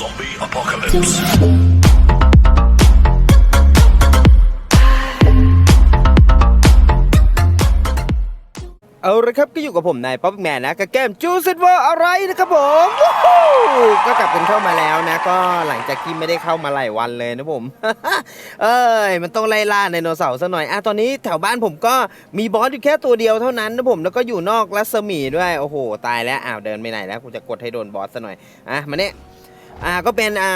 Zombie apocalypse. เอาละครับก็อยู่กับผมนายป๊อปแมนนะกับเกมจูซิตว่าอะไรนะครับผมก็กลับกันเข้ามาแล้วนะ ก็หลังจากที่ไม่ได้เข้ามาหลายวันเลยนะผม เอ้ยมันต้องไล่ล่าไดโนเสาร์ซะหน่อยอะตอนนี้แถวบ้านผมก็มีบอสอยู่แค่ตัวเดียวเท่านั้นนะผมแล้วก็อยู่นอกรัศมีด้วยโอ้โห ตายแล้วอ้าวเดินไปไหนแล้วกูจะกดให้โดนบอสซะหน่อยอะมาเนี่ย อ่าก็เป็นอ่า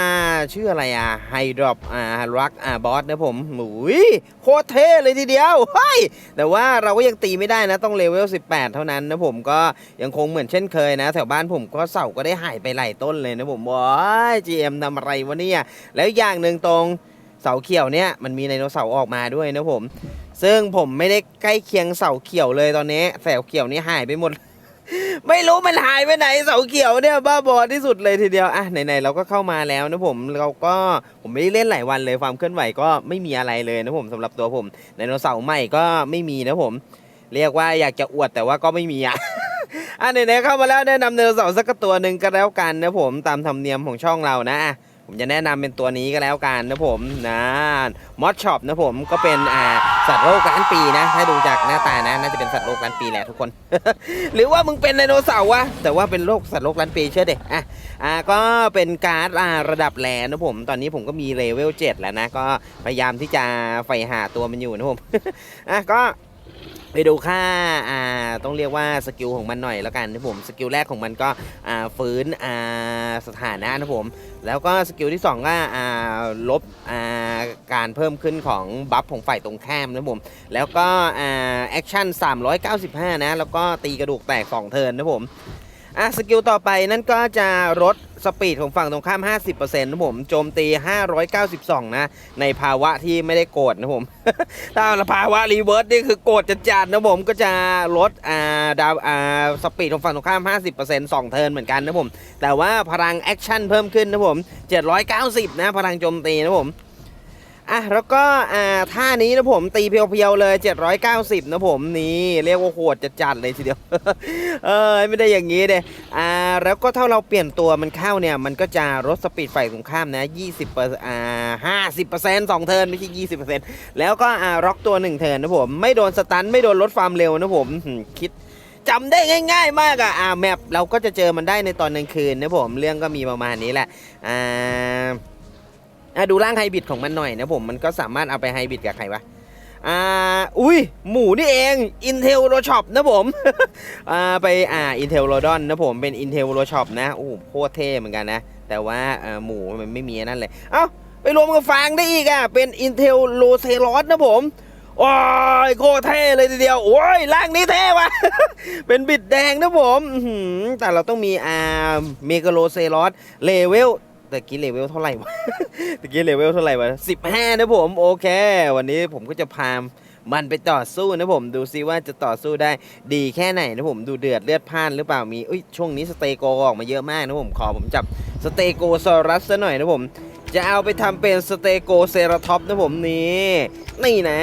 ชื่ออะไรอะไฮดรอปอ่ารักอ่าบอสนะผมหมุยโคตรเท่เลยทีเดียวเฮ้ยแต่ว่าเราก็ยังตีไม่ได้นะต้องเลเวล 18 เท่านั้นนะผมก็ยังคงเหมือนเช่นเคยนะ แถวบ้านผมก็เสาก็ได้หายไปหลายต้นเลยนะผมว้ายจีเอ็มทำอะไรวะเนี่ยแล้วอย่างหนึ่งตรงเสาเขียวเนี่ยมันมีไดโนเสาร์ออกมาด้วยนะผม ซึ่งผมไม่ได้ใกล้เคียงเสาเขียวเลยตอนนี้เสาเขียวนี่หายไปหมด ไม่รู้มันหายไปไหนเสาเขียวเนี่ยบ้าบอที่สุดเลยทีเดียวอะไหนๆเราก็เข้ามาแล้วนะผมเราก็ผมไม่ได้เล่นหลายวันเลยความเคลื่อนไหวก็ไม่มีอะไรเลยนะผมสำหรับตัวผมไดโนเสาร์ใหม่ก็ไม่มีนะผม เรียกว่าอยากจะอวดแต่ว่าก็ไม่มีอะอะไหนๆเข้ามาแล้วแนะนำไดโนเสาร์สักตัวหนึ่งก็แล้วกันนะผมตามธรรมเนียมของช่องเรานะผมจะแนะนำเป็นตัวนี้ก็แล้วกันนะผมนะมอสช็อปนะผมก็เป็นอ่า สัตว์โลกล้านปีนะ ถ้าดูจากหน้าตานะ น่าจะเป็นสัตว์โลกล้านปีแหละทุกคน หรือว่ามึงเป็นไดโนเสาร์วะ แต่ว่าเป็นโลกสัตว์โลกล้านปีเชื่อเด็กอะ อ่า ก็เป็นการ์ดอ่าระดับแลนะผม ตอนนี้ผมก็มีเลเวล7แล้วนะ ก็พยายามที่จะใฝ่หาตัวมันอยู่นะผม อะ ก็ ไปดูค่าอ่าต้องเรียกว่าสกิลของมันหน่อยแล้วกันนะผมสกิลแรกของมันก็อ่าฟื้นอ่าสถานะนะผมแล้วก็สกิลที่2ก็อ่าลบอ่าการเพิ่มขึ้นของบัฟของฝ่ายตรงข้ามนะผมแล้วก็อ่าแอคชั่น 395 นะ แล้วก็ตีกระดูกแตก 2 เทิร์นนะผมอะสกิลต่อไปนั่นก็จะลด สปีดของฝั่งตรงข้าม 50%นะผม โจมตี 592 นะ ในภาวะที่ไม่ได้โกรธนะผม ถ้าภาวะรีเวิร์สนี่คือโกรธจัดๆนะผมก็จะลดอ่าดาวอ่าสปีดของฝั่งตรงข้าม 50% 2 เทิร์นเหมือนกันนะผม แต่ว่าพลังแอคชั่นเพิ่มขึ้นนะผม 790 นะ พลังโจมตีนะผม อะแล้วก็อ่าท่านี้นะผมตีเพียวๆเลย 790 นะผมนี่เรียกว่าโหดจะจัดเลยทีเดียวเออไม่ได้อย่างนี้เด้อ่าแล้วก็ถ้าเราเปลี่ยนตัวมันเข้าเนี่ย มันก็จะลดสปีดไฟของข้ามนะ 20เปอร์อ่า50เปอร์เซ็นต์สองเทิร์นไม่ใช่ 20เปอร์เซ็นต์แล้วก็อ่าล็อกตัว1เทิร์นนะผม ไม่โดนสตันไม่โดนลดความเร็วนะผมหืมคิดจำได้ง่าย ๆ มากอะอ่าแมปเราก็จะเจอมันได้ในตอนกลางคืนนะผมเรื่องก็มีประมาณนี้แหละอ่า อะดูร่างไฮบริดของมันหน่อยนะผม มันก็สามารถเอาไปไฮบริดกับใครวะอ่าอุ้ย หมูนี่เอง Intel r o s h o p นะผมอ่าไปอ่า Intel r o d o n นะผมเป็น Intel r o s h o p นะ โอ้โหโคตรเท่เหมือนกันนะ แต่ว่าอ่อหมูมันไม่มีนั่นเลย เอ้า ไปรวมกับฟางได้อีกอะ เป็น Intel r o s e r o s นะผมโอ้ยโคตรเท่เลยทีเดียวโอ้ยร่างนี้เท่ว่ะ เป็นบิดแดงนะผมแต่เราต้องมีอ่าเมกาโลเซรอสเลเวล แต่กี้เลเวลเท่าไหร่วะตะกี้เลเวลเท่าไหร่วะสิบห้านะผมโอเค วันนี้ผมก็จะพามันไปต่อสู้นะผมดูซิว่าจะต่อสู้ได้ดีแค่ไหนนะผมดูเดือดเลือดพ่านหรือเปล่ามีอุ้ยช่วงนี้สเตโกออกมาเยอะมากนะผมขอผมจับสเตโกซอรัสซะหน่อยนะผม จะเอาไปทำเป็นสเตโกเซราท็อปนะผมนี่นี่นะ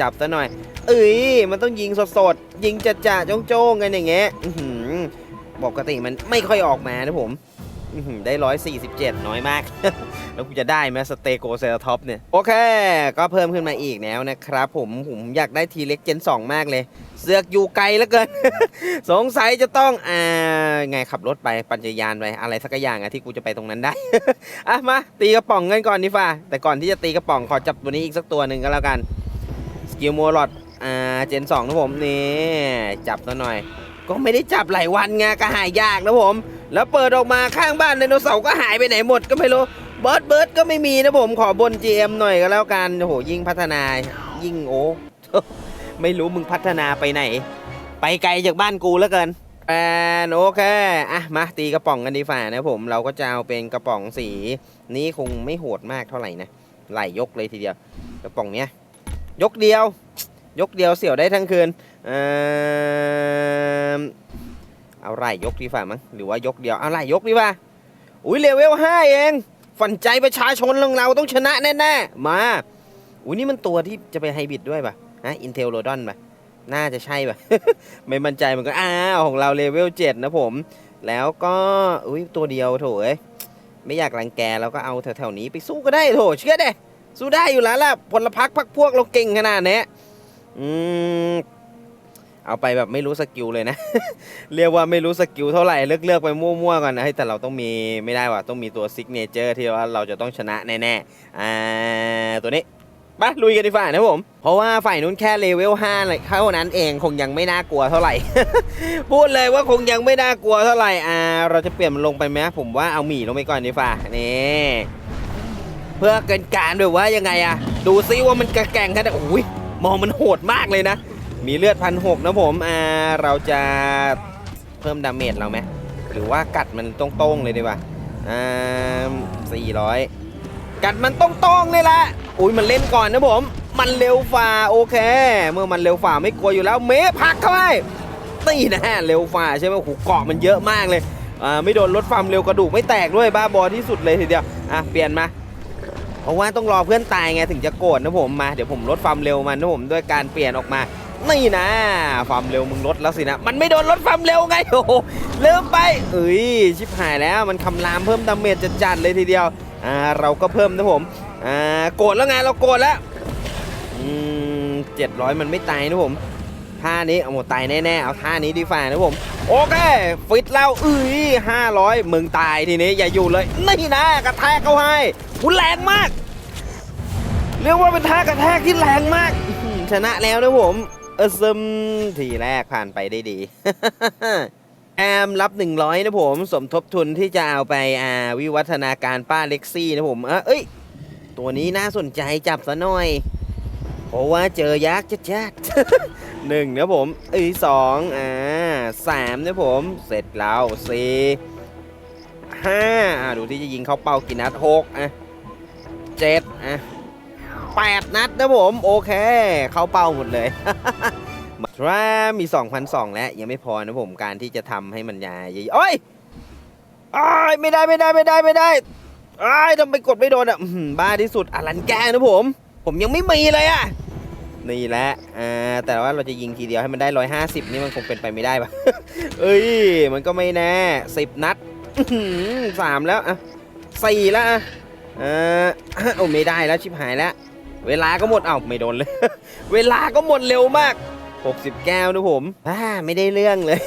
จับซะหน่อย เอ้ยมันต้องยิงสดๆยิงจะจะๆโจ้งๆกันอย่างเงี้ยปกติมันไม่ค่อยออกมานะผม อื้อหือได้ร้อยสี่สิบเจ็ดน้อยมาก แล้วกูจะได้ไหมสเตโกเซราท็อปเนี่ย โอเค ก็เพิ่มขึ้นมาอีกแล้วนะครับผม ผมอยากได้ทีเล็กเจนสองมากเลย เสือกอยู่ไกลแล้วเกิน สงสัยจะต้อง อ่า ไงขับรถไปปั่นจักรยานไปอะไรสักอย่างอะที่กูจะไปตรงนั้นได้ อะ มาตีกระป๋องกันก่อนดีฟ่าแต่ก่อนที่จะตีกระป๋องขอจับตัวนี้อีกสักตัวหนึ่งก็แล้วกันสกิลโมลอดอ่าเจนสองนะผมนี่จับตัวหน่อย ก็ไม่ได้จับหลายวันไงก็หายยากนะผม แล้วเปิดออกมาข้างบ้านไดโนเสาร์ก็หายไปไหนหมดก็ไม่รู้เบิร์ดเบิร์ดก็ไม่มีนะผมขอบน GM หน่อยก็แล้วกันโอ้โหยิ่งพัฒนายิ่งโอ้ไม่รู้มึงพัฒนาไปไหน ไปไกลจากบ้านกูแล้วเกินแอนโอเคอะมาตีกระป๋องกันดีฝ่านะผมเราก็จะเอาเป็นกระป๋องสี นี้คงไม่โหดมากเท่าไหร่นะไหลยกเลยทีเดียว กระป๋องเนี้ยยกเดียว ยกเดียวเสี่ยวได้ทั้งคืนเอ่อ เอาไล่ยกดีฝ่ามั้งหรือว่ายกเดียวเอาไล่ยกดีว่าอุ้ยเลเวลห้าเองฝันใจประชาชนของเราต้องชนะแน่ๆมาอุ้ยนี่มันตัวที่จะไปไฮบริดด้วยป่ะฮะอินเทลโรดอนป่ะน่าจะใช่ป่ะ ไม่มั่นใจเหมือนกันอ้าวของเราเลเวลเจ็ดนะผม แล้วก็อุ้ยตัวเดียวโถเอ้ยไม่อยากรังแกเราก็เอาแถวๆนี้ไปสู้ก็ได้โถเชื่อเด้สู้ได้อยู่แล้วล่ะพลพรรคพักพวกเราเก่งขนาดเนี้อืม เอาไปแบบไม่รู้สกิลเลยนะ เรียกว่าไม่รู้สกิลเท่าไหร่เลือกเลือกๆไปมั่วๆก่อนนะแต่เราต้องมีไม่ได้ว่ะต้องมีตัวซิกเนเจอร์ที่ว่าเราจะต้องชนะแน่ๆอ่าตัวนี้ไปลุยกันดีกว่านะผม เพราะว่าฝ่ายนู้นแค่เลเวล5เลยเท่านั้นเองคงยังไม่น่ากลัวเท่าไหร่ พูดเลยว่าคงยังไม่น่ากลัวเท่าไหร่อ่าเราจะเปลี่ยนมันลงไปไหมผมว่าเอาหมีลงไปก่อนดีกว่านี่เพื่อเกินการแบบว่ายังไงอะดูซิว่ามันกระแก่งแค่ไหนโอ้ยมองมันโหดมากเลยนะ มีเลือดพันหกนะผม อ่า เราจะเพิ่มดาเมจเราไหม หรือว่ากัดมันตรงๆเลยดีกว่า อ่าสี่ร้อยกัดมันตรงๆเลยละอุ้ยมันเล่นก่อนนะผม มันเร็วฝ่าโอเค เมื่อมันเร็วฝ่าไม่กลัวอยู่แล้ว เมะพักเข้าไปนี่นะเร็วฝ่าใช่ไหมโอ้โหเกาะมันเยอะมากเลย อ่า ไม่โดนลดความเร็วกระดูกไม่แตกด้วยบ้าบอที่สุดเลยทีเดียว อะ เปลี่ยนมาเพราะว่าต้องรอเพื่อนตายไงถึงจะโกรธนะผมมาเดี๋ยวผมลดความเร็วมันนะผมด้วยการเปลี่ยนออกมา นี่นะความเร็วมึงลดแล้วสินะ มันไม่โดนลดความเร็วไงโอ้โหลืมไปเอ้ยชิบหายแล้วมันคำรามเพิ่มดาเมจจัดๆเลยทีเดียวอ่าเราก็เพิ่มนะผมอ่าโกรธแล้วไงเราโกรธแล้วอืมเจ็ดร้อยมันไม่ตายนะผมท่านี้เอาหมดตายแน่ๆเอาท่านี้ดีฝ่านะผมโอเคฟิตแล้วเอ้ยห้าร้อยมึงตายทีนี้อย่าอยู่เลยนี่นะกระแทกเขาให้หุนแรงมาก เรียกว่าเป็นท่ากระแทกที่แรงมากชนะแล้วนะผม เออซึมทีแรกผ่านไปได้ดี แอมรับ 100 นะผม สมทบทุนที่จะเอาไปอ่าวิวัฒนาการป้าเล็กซี่นะผมเอ้ย ตัวนี้น่าสนใจจับซะหน่อย เพราะว่าเจอยักษ์จัดๆหนึ่งนะผมเอ้ยสองอ่าสามนะผม เสร็จแล้วสี่ห้าอ่าดูที่จะยิงเข้าเป้ากี่นัดหกอะเจ็ดอะ แปดนัดนะผม โอเค เข้าเป้าหมดเลยทรามี 2,002 แล้ว ยังไม่พอนะผมการที่จะทำให้มันยาเยอะโอ้ยอ้ายไม่ได้ไม่ได้ไม่ได้ไม่ได้อ้ายทำไมกดไม่โดนอะบ้าที่สุดอลันแกนะผม ผมยังไม่มีเลยอะนี่แหละอ่าแต่ว่าเราจะยิงทีเดียวให้มันได้ 150 นี่มันคงเป็นไปไม่ได้ปะเอ้ย มันก็ไม่แน่10 นัดสามแล้วอะสี่แล้วอะเออโอ้ไม่ได้แล้วชิบหายแล้ว เวลาก็หมดเอ้าไม่โดนเลย เวลาก็หมดเร็วมาก 60 แก้วนะผมอ่าไม่ได้เรื่องเลย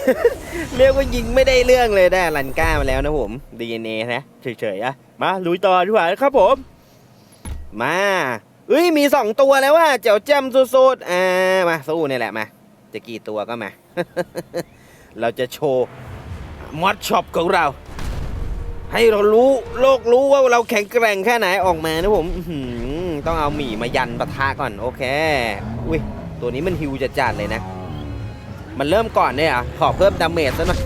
เรียกว่ายิงไม่ได้เรื่องเลยได้ลันก้ามาแล้วนะผม DNA นะเฉยๆอะมาลุยต่อดีกว่าครับผม มาเอ้ยมี 2 ตัวแล้วว่าเจ้าแจมสุดๆอ่ามาสู้นี่แหละมา จะกี่ตัวก็มา เราจะโชว์มอดช็อปของเรา ให้เรารู้โลกรู้ว่าเราแข็งแกร่งแค่ไหนออกมานะผมต้องเอาหมี่มายันปะทะก่อนโอเค อุ้ยตัวนี้มันฮิวจะจัดเลยนะ มันเริ่มก่อนเนี่ยอะขอเพิ่มดาเมจซะหน่อย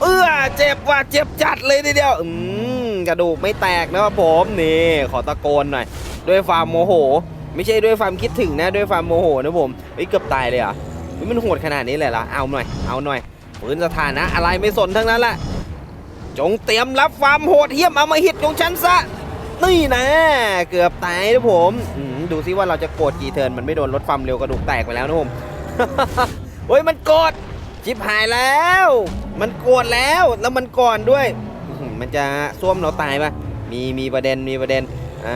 เออเจ็บว่ะเจ็บจัดเลยทีเดียวอืมกระดูกไม่แตกนะครับผมนี่ขอตะโกนหน่อย ด้วยความโมโห ไม่ใช่ด้วยความคิดถึงนะด้วยความโมโหนะผมเฮ้ยเกือบตายเลยอะมันโหดขนาดนี้เลยเหรอเอาหน่อยเอาหน่อยปืนสถานะอะไรไม่สนทั้งนั้นแหละ จงเตรียมรับความโหดเหี้ยมเอามาหิตของฉันซะ นี่นะ เกือบตายนะผมมดูซิว่าเราจะโกรธกี่เทินมันไม่โดนลดความเร็วกระดูกแตกไปแล้วนะผมโอ้ยมันโกรธชิบหายแล้ว มันโกรธแล้วแล้วมันก่อนด้วย มันจะซ่วมเราตายปะมีมีประเด็นมีประเด็นอ่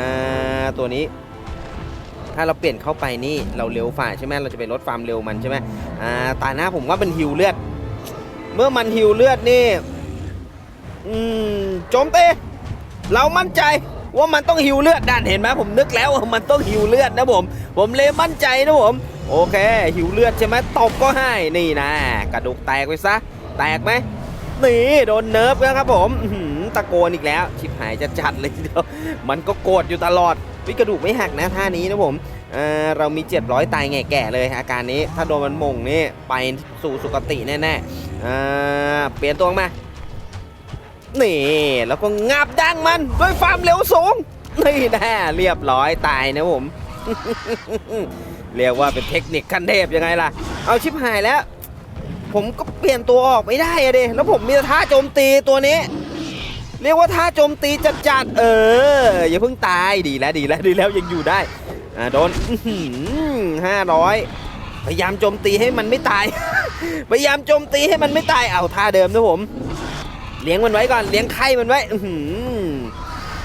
าตัวนี้ ถ้าเราเปลี่ยนเข้าไปนี่เราเร็วฝ่าใช่ไหมเราจะไปลดความเร็วมันใช่ไหมอ่าตาหน้าผมว่ามันหิวเลือด เมื่อมันหิวเลือดนี่ อืมโจมตีเรามั่นใจว่ามันต้องหิวเลือดดันเห็นไหมผมนึกแล้วว่ามันต้องหิวเลือดนะผม ผมเลยมั่นใจนะผม โอเค หิวเลือดใช่ไหมตบก็ให้นี่นะ กระดูกแตกไปซะ แตกไหมนี่โดนเนิร์ฟนะครับผมตะโกนอีกแล้ว ชิบหายจะจัดเลยทีเดียวมันก็โกรธอยู่ตลอดวิกระดูกไม่หักนะท่านี้นะผมเออเรามี 700 ตายแง่แก่เลยอาการนี้ ถ้าโดนมันมงนี่ไปสู่สุคติแน่ๆเออเปลี่ยนตัวมา นี่แล้วก็งับดังมันด้วยความเร็วสูง นี่แน่เรียบร้อยตายนะผม เรียกว่าเป็นเทคนิคขั้นเทพยังไงล่ะ เอาชิบหายแล้ว ผมก็เปลี่ยนตัวออกไม่ได้อะเดแล้วผมมีท่าโจมตีตัวนี้ เรียกว่าท่าโจมตีจัดๆเออ อย่าเพิ่งตายดีแล้วดีแล้วดีแล้วยังอยู่ได้อ่าโดนห้าร้อยพยายามโจมตีให้มันไม่ตาย พยายามโจมตีให้มันไม่ตายเอาท่าเดิมนะผม เลี้ยงมันไว้ก่อนเลี้ยงไข่มันไว้อื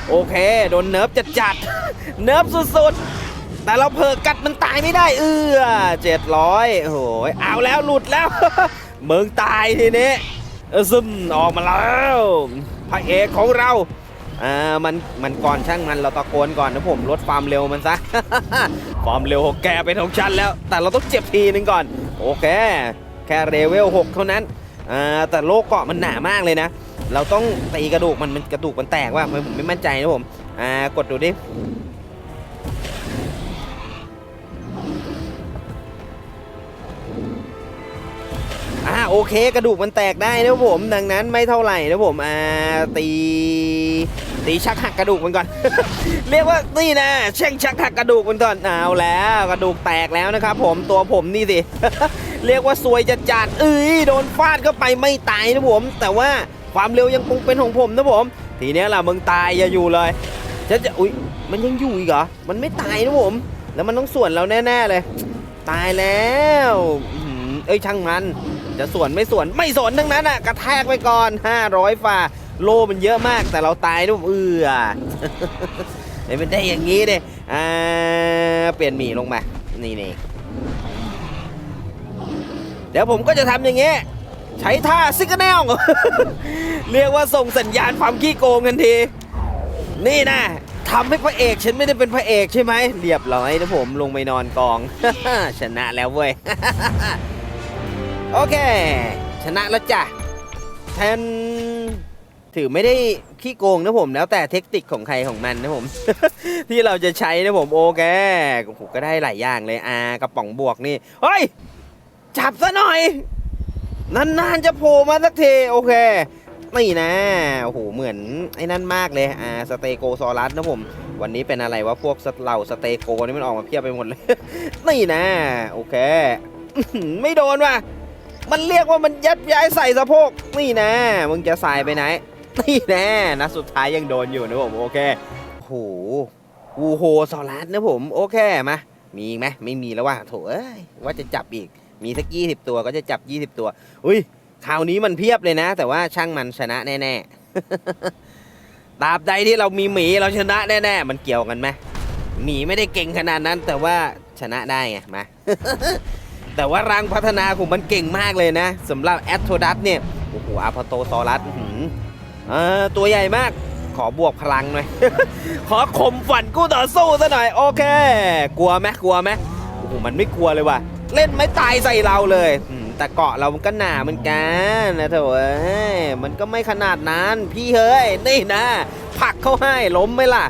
โอเค โดนเนิร์ฟจัดจัดๆเนิร์ฟสุดๆ แต่เราเพิกกัดมันตายไม่ได้ เอือเจ็ดร้อยโอ้โหเอาแล้วหลุดแล้วมึงตายทีนี้ซึมออกมาแล้วพระเอกของเราอ่ามันมันก่อนช่างมันเราตะโกนก่อนนะผมลดความเร็วมันซะความเร็วของแกเป็นของฉันแล้ว แต่เราต้องเจ็บทีนึงก่อน โอเค แค่เลเวล6เท่านั้นอ่าแต่โลกเกาะมันหนามากเลยนะ เราต้องตีกระดูกมันมันกระดูกมันแตกว่าผมไม่มั่นใจนะผม อ่ากดดูดิอ่าโอเคกระดูกมันแตกได้นะผม ดังนั้นไม่เท่าไหร่นะผมอ่าตีตีชักหักกระดูกมันก่อน เรียกว่านี่นะเช่งชักหักกระดูกมันก่อนเอาแล้วกระดูกแตกแล้วนะครับผมตัวผมนี่สิ เรียกว่าซวยจะจัดเอ้ยโดนฟาดเข้าไปไม่ตายนะผม แต่ว่า ความเร็วยังคงเป็นของผมนะผม ทีนี้ล่ะมึงตายอย่าอยู่เลยจะจะอุ้ยมันยังอยู่อีกเหรอ มันไม่ตายนะผม แล้วมันต้องส่วนเราแน่ๆเลย ตายแล้วเอ้ยช่างมัน จะส่วนไม่ส่วนไม่สนทั้งนั้นอะกระแทกไปก่อน 500ฝ่าโลมันเยอะมากแต่เราตายด้วยเอือไม่เป็นได้อย่างนี้เด้อ่าเปลี่ยนหมีลงมา นี่นี่เดี๋ยวผมก็จะทำอย่างเงี้ย ใช้ท่าซิกแนลเรียกว่าส่งสัญญาณความขี้โกงทันที นี่นะทำให้พระเอกฉันไม่ได้เป็นพระเอกใช่ไหมเรียบร้อยนะผมลงไปนอนกอง ชนะแล้วเว้ย โอเค ชนะแล้วจ้ะแทนถือไม่ได้ขี้โกงนะผมแล้วแต่เทคนิคของใครของมันนะผม ที่เราจะใช้นะผมโอเคผมก็ได้หลายอย่างเลยอากระป๋องบวกนี่เฮ้ยจับซะหน่อย นานๆจะโผล่มาสักทีโอเคนี่นะโอ้โหเหมือนไอ้นั่นมากเลยอ่าสเตโกซอรัสนะผม วันนี้เป็นอะไรวะพวกสเหล่าสเตโกนี่มันออกมาเพียบไปหมดเลย นี่นะ โอเค ไม่โดนว่ะมันเรียกว่ามันยัดย้ายใส่สะโพกนี่นะมึงจะใส่ไปไหน นี่แน่นะสุดท้ายยังโดนอยู่นะผมโอเคโหวูโฮซอรัสนะผม โอเคมามีอีกไหมไม่มีแล้วว่ะโถเอ้ยว่าจะจับอีก มีสักยี่สิบตัวก็จะจับยี่สิบตัว อุ้ยคราวนี้มันเพียบเลยนะ แต่ว่าช่างมันชนะแน่ๆตราบใดที่เรามีหมีเราชนะแน่ๆมันเกี่ยวกันไหมหมีไม่ได้เก่งขนาดนั้น แต่ว่าชนะได้ไงมาแต่ว่ารังพัฒนาของมันเก่งมากเลยนะสำหรับแอตโทดัสเนี่ยโอ้โหอาพโตซอรัสอือตัวใหญ่มากขอบวกพลังหน่อย ขอข่มฝันกู้ต่อสู้ซะหน่อย โอเค กลัวไหมกลัวไหมโอ้โหมันไม่กลัวเลยว่ะ เล่นไม่ตายใส่เราเลยอืมแต่เกาะเรามันก็หนาเหมือนกันนะเถอะเอ้ยมันก็ไม่ขนาดนั้น พี่เฮ้ย นี่นะผลักเข้าให้ล้มไหมล่ะ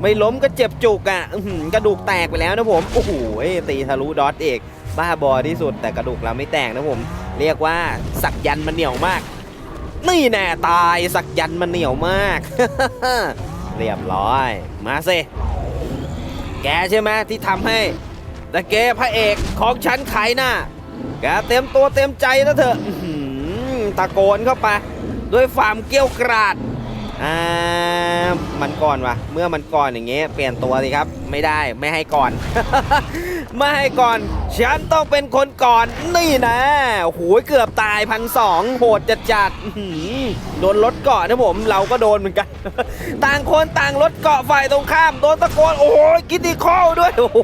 ไม่ล้มก็เจ็บจุกอะอื้อหือกระดูกแตกไปแล้วนะผม โอ้โหตีทะลุดอทเอกบ้าบอที่สุด แต่กระดูกเราไม่แตกนะผม เรียกว่าสักยันต์มันเหนียวมาก นี่แน่ตายสักยันต์มันเหนียวมาก เรียบร้อย มาสิแกใช่ไหมที่ทำให้ แต่แกพระเอกของฉันขายหน้า แกเต็มตัวเต็มใจนะเถอะตะโกนเข้าไป ด้วยความเกี้ยวกราด อ่ามันก่อนวะเมื่อมันก่อนอย่างเงี้ยเปลี่ยนตัวสิครับ ไม่ได้ไม่ให้ก่อน ไม่ให้ก่อนฉันต้องเป็นคนก่อนนี่นะโอ้โหเกือบตายพันสองโหดจัดจัดๆโดนรถเกาะนะผม เราก็โดนเหมือนกัน ต่างคนต่างรถเกาะฝ่ายตรงข้ามโดนตะโกนโอ้โหกิติคอลด้วยโอ้โห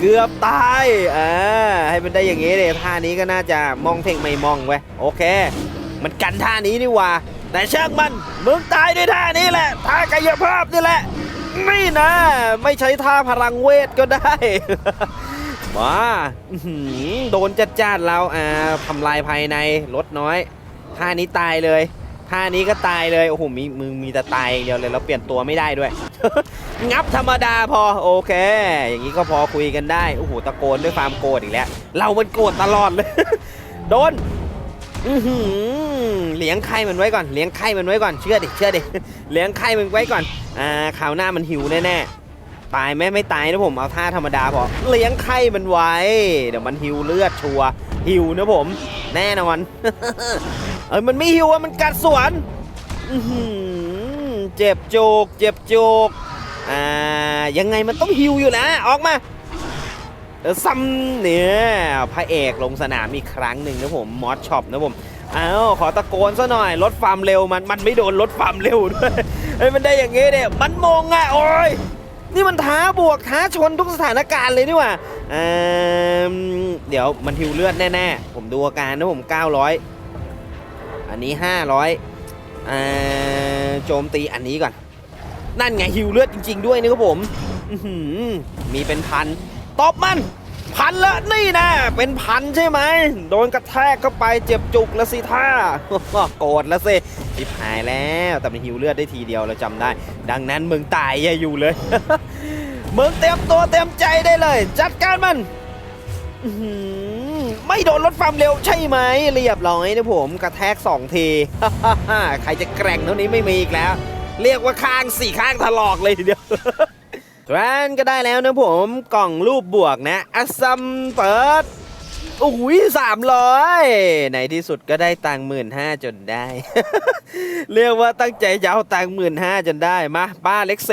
เกือบตายอ่าให้มันได้อย่างงี้เลยท่านี้ก็น่าจะมองเพ่งไม่มองเว้ยโอเค มันกันท่านี้นี่ว่า แต่ช่างมันมึงตายด้วยท่านี้แหละท่ากายภาพนี่แหละนี่นะ ไม่ใช้ท่าพลังเวทก็ได้ มาโดนจัดจ้านเราอ่าทำลายภายในลดน้อยท่านี้ตายเลยท่านี้ก็ตายเลยโอ้โหมีมึงมีแต่ตายอย่างเดียวเลยเราเปลี่ยนตัวไม่ได้ด้วย งับธรรมดาพอโอเค อย่างนี้ก็พอคุยกันได้โอ้โหตะโกนด้วยความโกรธอีกแล้ว เรามันโกรธตลอดเลย โดน อือหือเลี้ยงไข่มันไว้ก่อน เลี้ยงไข่มันไว้ก่อน เชื่อดิ เชื่อดิ เลี้ยงไข่มันไว้ก่อน อ่าคราวหน้ามันหิวแน่ๆ ตายไหมไม่ตายนะผม เอาท่าธรรมดาพอ เลี้ยงไข่มันไว้ เดี๋ยวมันหิวเลือดชัว หิวนะผม แน่นอน เอ้ยมันไม่หิวอะมันกัดสวน อือหือเจ็บโจก เจ็บโจก อ่า ยังไงมันต้องหิวอยู่นะ ออกมา ซ้ำเนี่ยพระเอกลงสนามอีกครั้งหนึ่งนะผมมอสช็อปนะผมอ้าวขอตะโกนซะหน่อยลดความเร็วมันมันไม่โดนลดความเร็วด้วยเฮ้ยมันได้อย่างงี้เนี่ยมันมงอะโอ้ยนี่มันท้าบวกท้าชนทุกสถานการณ์เลยนี่ว่าเอิ่มเดี๋ยวมันหิวเลือดแน่ๆ ผมดูอาการนะผม 900 อันนี้ 500อ่อโจมตีอันนี้ก่อน นั่นไงหิวเลือดจริง ๆ ด้วยนะครับผม มีเป็นพัน ตบมัน พันละนี่นะเป็นพันใช่ไหม โดนกระแทกเข้าไปเจ็บจุกละสิท่าโกรธละสิชิบหายแล้วแต่มันหิวเลือดได้ทีเดียวเราจำได้ ดังนั้นมึงตายอย่าอยู่เลยมึงเตรียมตัวเตรียมใจได้เลย จัดการมันอไม่โดนลดความเร็วใช่ไหมเรียบร้อยนะผมกระแทกสองทีใครจะแกร่งเท่านี้ไม่มีอีกแล้ว เรียกว่าข้างสี่ข้างถลอกเลยทีเดียว ทรนก็ได้แล้วนะผมกล่องรูปบวกนะอัสซัมเปิดโอ้โหสามร้อยในที่สุดก็ได้ตังหมื่นห้าจนได้ เรียกว่าตั้งใจจะเอาตังหมื่นห้าจนได้มาป้าเล็กเส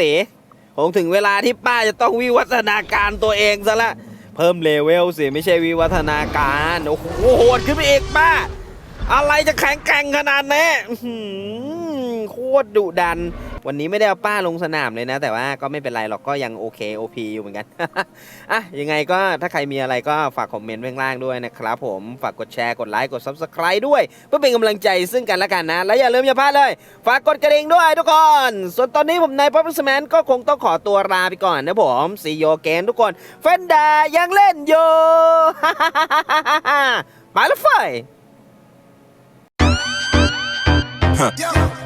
คงถึงเวลาที่ป้าจะต้องวิวัฒนาการตัวเองซะละ เพิ่มเลเวลสิไม่ใช่วิวัฒนาการ โอ้โหโหดขึ้นไปอีกป้า อะไรจะแข็งแกร่งขนาดนี้ โคตรดุดัน วันนี้ไม่ได้เอาป้าลงสนามเลยนะ แต่ว่าก็ไม่เป็นไรหรอกก็ยังโอเคโอพีอยู่เหมือนกัน อะยังไงก็ถ้าใครมีอะไรก็ฝากคอมเมนต์ไว้ข้างล่างด้วยนะครับผมฝากกดแชร์กดไลค์กด Subscribe ด้วย เพื่อเป็นกำลังใจซึ่งกันและกันนะ และอย่าลืมอย่าพลาดเลย ฝากกดกระดิ่งด้วยทุกคน ส่วนตอนนี้ผมนายป๊อปสแมนก็คงต้องขอตัวลาไปก่อนนะผมซีโยเกนทุกคนเฟนดายังเล่นอยู่ไปแล้วไฟ Yo.